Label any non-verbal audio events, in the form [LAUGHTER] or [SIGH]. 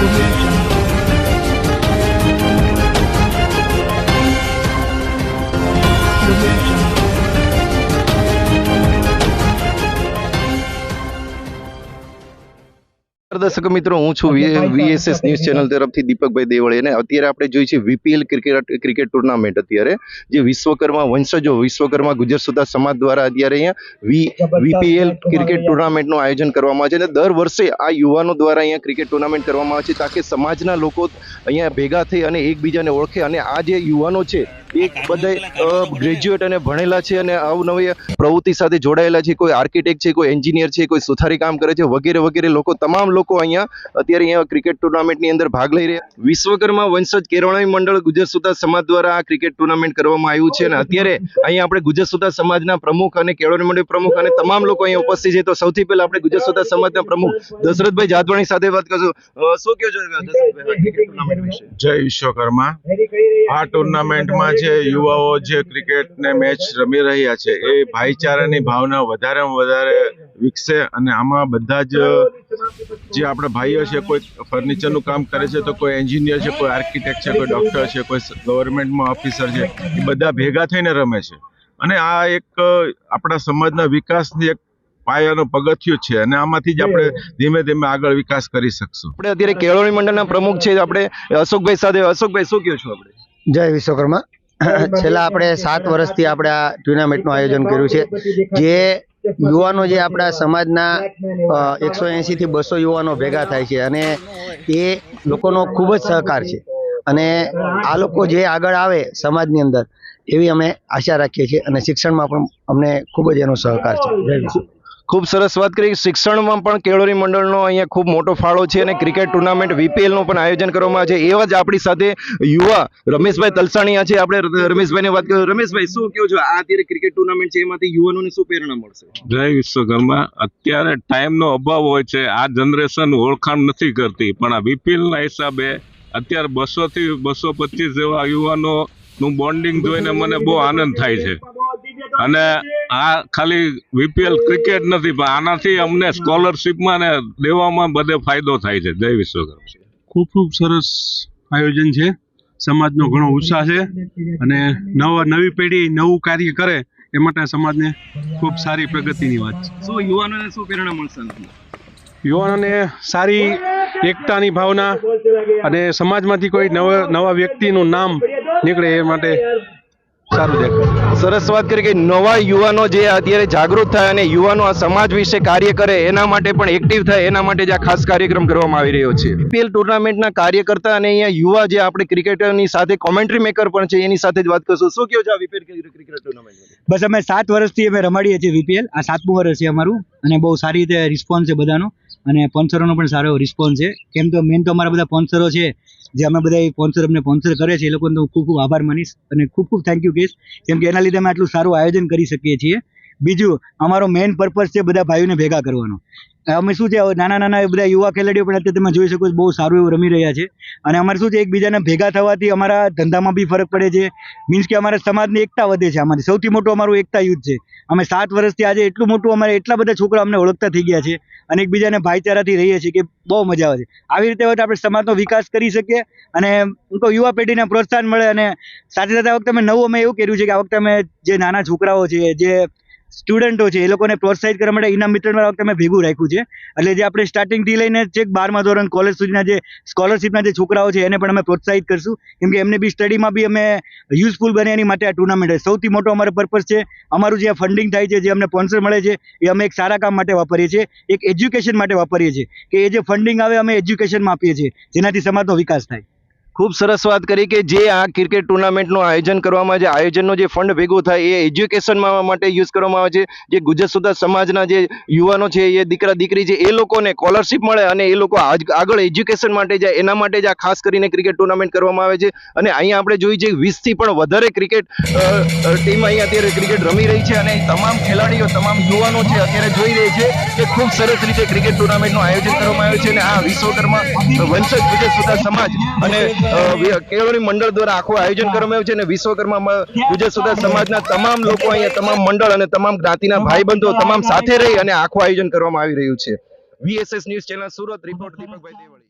Música દર્શક મિત્રો હું છું વીએસએસ ન્યૂઝ ચેનલ તરફથી દીપકભાઈ દેવળી અને અત્યારે આપણે જોઈએ છીએ વીપીએલ ક્રિકેટ ક્રિકેટ ટુર્નામેન્ટ અત્યારે જે વિશ્વકર્મા વંશજો વિશ્વકર્મા ગુજર સુધા સમાજ દ્વારા અત્યારે અહીંયા વી વીપીએલ ક્રિકેટ ટુર્નામેન્ટનું આયોજન કરવામાં આવે છે અને દર વર્ષે આ યુવાનો દ્વારા અહીંયા ક્રિકેટ ટુર્નામેન્ટ કરવામાં આવે છે તાકે સમાજના લોકો અહીંયા ભેગા થઈ અને એકબીજાને ઓળખે અને આ જે યુવાનો છે એ બધા ગ્રેજ્યુએટ અને ભણેલા છે અને અવનવી પ્રવૃત્તિ સાથે જોડાયેલા છે કોઈ આર્કિટેક્ટ છે કોઈ એન્જિનિયર છે કોઈ સુથારી કામ કરે છે વગેરે વગેરે લોકો તમામ લોકો અહીંયા અત્યારે અહીંયા ક્રિકેટ ટુર્નામેન્ટની અંદર ભાગ લઈ રહ્યા. વિશ્વકર્મા વંશજ કેળવણી મંડળ ગુજરાત સુધા સમાજ દ્વારા આ ક્રિકેટ ટુર્નામેન્ટ કરવામાં આવ્યું છે અને અત્યારે અહીંયા આપણે ગુજરાત સુધા સમાજના પ્રમુખ અને કેળવણી મંડળ પ્રમુખ અને તમામ લોકો અહીંયા ઉપસ્થિત છે. તો સૌથી પહેલા આપણે ગુજરાત સુધા સમાજના પ્રમુખ દશરથભાઈ જાદવાણી સાથે વાત કરશું. શું કહો છો? દશરથભાઈ આ ક્રિકેટ ટુર્નામેન્ટ વિશે જય વિશ્વકર્મા. આ ટુર્નામેન્ટમાં જે યુવાઓ જે ક્રિકેટને મેચ રમી રહ્યા છે, એ ભાઈચારાની ભાવના વધારેમાં વધારે વિકસે અને આમાં બધા જ જે આપણા ભાઈઓ છે, કોઈ ફર્નિચરનું કામ કરે છે, તો કોઈ એન્જિનિયર છે, કોઈ આર્કિટેક્ટ છે, કોઈ ડૉક્ટર છે, કોઈ ગવર્મેન્ટમાં ઓફિસર છે, એ બધા ભેગા થઈને રમે છે. અને આ એક આપણા સમાજના વિકાસની એક પાયાનો પગથિયું છે અને આમાંથી જ આપણે ધીમે ધીમે આગળ વિકાસ કરી શકશું. આપણે અત્યારે કેળવણી મંડળના પ્રમુખ છે, આપણે અશોકભાઈ સાથે. અશોકભાઈ, શું કહો છો આપણે? જય વિશ્વકર્મા. [COUGHS] છેલ્લા આપણે સાત વર્ષથી આપણે આ ટુર્નામેન્ટનું આયોજન કર્યું છે. જે યુવાનો જે આપણા સમાજના એકસો એંશીથી બસો યુવાનો ભેગા થાય છે અને એ લોકોનો ખૂબ જ સહકાર છે. અને આ લોકો જે આગળ આવે સમાજની અંદર એવી અમે આશા રાખીએ છીએ અને શિક્ષણમાં પણ અમને ખૂબ જ એનો સહકાર છે. જય વિશ્વ ખૂબ સરસ વાત કરી. શિક્ષણમાં પણ કેળવણી મંડળનો અહીંયા ખૂબ મોટો ફાળો છે અને ક્રિકેટ ટુર્નામેન્ટ વીપીએલનું પણ આયોજન કરવામાં આવે છે. એવા જ આપણી સાથે યુવા રમેશભાઈ તલસાણીયા છે. આપણે રમેશભાઈની વાત કરીએ રમેશભાઈ, શું કહો છો? આ અત્યારે ક્રિકેટ ટુર્નામેન્ટ છે. એમાંથી યુવાનોને શું પ્રેરણા મળશે? જય વિશ્વકર્મા. અત્યારે ટાઈમનો અભાવ હોય છે. આ જનરેશન ઓળખાણ નથી કરતી. પણ આ વીપીએલના હિસાબે અત્યારે બસો થી બસો પચીસ જેવા યુવાનો નું બોન્ડિંગ જોઈને મને બહુ આનંદ થાય છે. અને આ ખાલી વીપીએલ ક્રિકેટ નથી પણ આનાથી અમને સ્કોલરશીપમાં ને દેવામાં બધે ફાયદો થાય છે. જય વિશ્વકર્મ. ખૂબ ખૂબ સરસ આયોજન છે. સમાજનો ઘણો ઉત્સાહ છે અને નવા નવી પેઢી નવું કાર્ય કરે એ માટે સમાજને ખૂબ સારી પ્રગતિની વાત છે. શું યુવાનોને શું પ્રેરણા મળશે યુવાનોને સારી એકતાની ભાવના અને સમાજમાંથી કોઈ નવા નવા વ્યક્તિનું નામ નીકળે એ માટે સરસ વાત કરી કે નવા યુવાનો જે અત્યારે જાગૃત થાય અને યુવાનો આ સમાજ વિશે કાર્ય કરે, એના માટે પણ એક્ટિવ થાય, એના માટે જ આ ખાસ કાર્યક્રમ કરવામાં આવી રહ્યો છે. પીએલ ટુર્નામેન્ટના કાર્યકર્તા અને અહીંયા યુવા જે આપણે ક્રિકેટરની સાથે કોમેન્ટ્રી મેકર પણ છે, એની સાથે જ વાત કરશું. શું કહો છો આ ક્રિકેટ ટુર્નામેન્ટ બસ અમે સાત વર્ષથી અમે રમાડીએ છીએ વીપીએલ આ સાતમું વર્ષ છે અમારું અને બહુ સારી રીતે રિસ્પોન્સ છે બધાનો. અને સ્પોન્સરોનો પણ સારો રિસ્પોન્સ છે. કેમ તો મેન તો અમારા બધા સ્પોન્સરો છે, જે અમે બધા સ્પોન્સર અમને સ્પોન્સર કરે છે, એ લોકોને ખૂબ ખૂબ આભાર માનીશ અને ખૂબ ખૂબ થેન્ક યુ કહીશ કેમ કે એના લીધે અમે આટલું સારું આયોજન કરી શકીએ છીએ. બીજું, અમારો મેઇન પર્પઝ છે બધા ભાઈઓને ભેગા કરવાનો. અમે શું છે નાના નાના બધા યુવા ખેલાડીઓ પણ અત્યારે તમે જોઈ શકો છો, બહુ સારું એવું રમી રહ્યા છે. અને અમારે શું છે, એકબીજાને ભેગા થવાથી અમારા ધંધામાં બી ફરક પડે છે. મીન્સ કે અમારા સમાજની એકતા વધે છે અમારી સૌથી મોટું અમારું એકતા યુદ્ધ છે. અમે સાત વર્ષથી આજે એટલું મોટું, અમારે એટલા બધા છોકરા અમને ઓળખતા થઈ ગયા છે અને એકબીજાને ભાઈચારાથી રહીએ છીએ કે બહુ મજા આવે છે. આવી રીતે આપણે સમાજનો વિકાસ કરી શકીએ અને હું કહું, યુવા પેઢીને પ્રોત્સાહન મળે અને સાથે સાથે આ વખતે અમે નવું અમે એવું કર્યું છે કે આ વખતે અમે જે નાના છોકરાઓ છે, જે સ્ટુડન્ટો છે, એ લોકોને પ્રોત્સાહિત કરવા માટે ઇનામ વિતરણ વખતે અમે ભેગું રાખ્યું છે. એટલે જે આપણે સ્ટાર્ટિંગથી લઈને છેક બારમા ધોરણ કોલેજ સુધીના જે સ્કોલરશિપના જે છોકરાઓ છે, એને પણ અમે પ્રોત્સાહિત કરશું. કેમ કે એમને બી સ્ટડીમાં બી અમે યુઝફુલ બને એની માટે આ ટુર્નામેન્ટ સૌથી મોટો અમારો પર્પઝ છે, અમારું જે ફંડિંગ થાય છે, જે અમને સ્પોન્સર મળે છે, એ અમે એક સારા કામ માટે વાપરીએ છીએ. એક એજ્યુકેશન માટે વાપરીએ છીએ. કે એ જે ફંડિંગ આવે, અમે એજ્યુકેશનમાં આપીએ છીએ. જેનાથી સમાજનો વિકાસ થાય. ખૂબ સરસ વાત કરી કે જે આ ક્રિકેટ ટુર્નામેન્ટનું આયોજન કરવામાં આવે છે આયોજનનો જે ફંડ ભેગો થાય એ એજ્યુકેશનમાં માટે યુઝ કરવામાં આવે છે. જે ગુજરાત સુધા સમાજના જે યુવાનો છે એ દીકરા દીકરી છે એ લોકોને સ્કોલરશિપ મળે અને એ લોકો આગળ એજ્યુકેશન માટે જાય એના માટે જ આ ખાસ કરીને ક્રિકેટ ટુર્નામેન્ટ કરવામાં આવે છે. અને અહીંયા આપણે જોઈએ છે વીસથી પણ વધારે ક્રિકેટ ટીમ અહીંયા અત્યારે ક્રિકેટ રમી રહી છે અને તમામ ખેલાડીઓ, તમામ યુવાનો છે અત્યારે જોઈ રહી છે કે ખૂબ સરસ રીતે ક્રિકેટ ટુર્નામેન્ટનું આયોજન કરવામાં આવ્યું છે અને આ વિશ્વકર્મા વંશજ ગુજરાત સુધા સમાજ અને કેળવણી મંડળ દ્વારા આખું આયોજન કરવામાં આવ્યું છે અને વિશ્વકર્મા ગુજરાત સુધા સમાજના તમામ લોકો અહીંયા તમામ મંડળ અને તમામ જ્ઞાતિના ભાઈબંધો તમામ સાથે રહી અને આખું આયોજન કરવામાં આવી રહ્યું છે. VSS news channel Surat report Deepakbhai Deval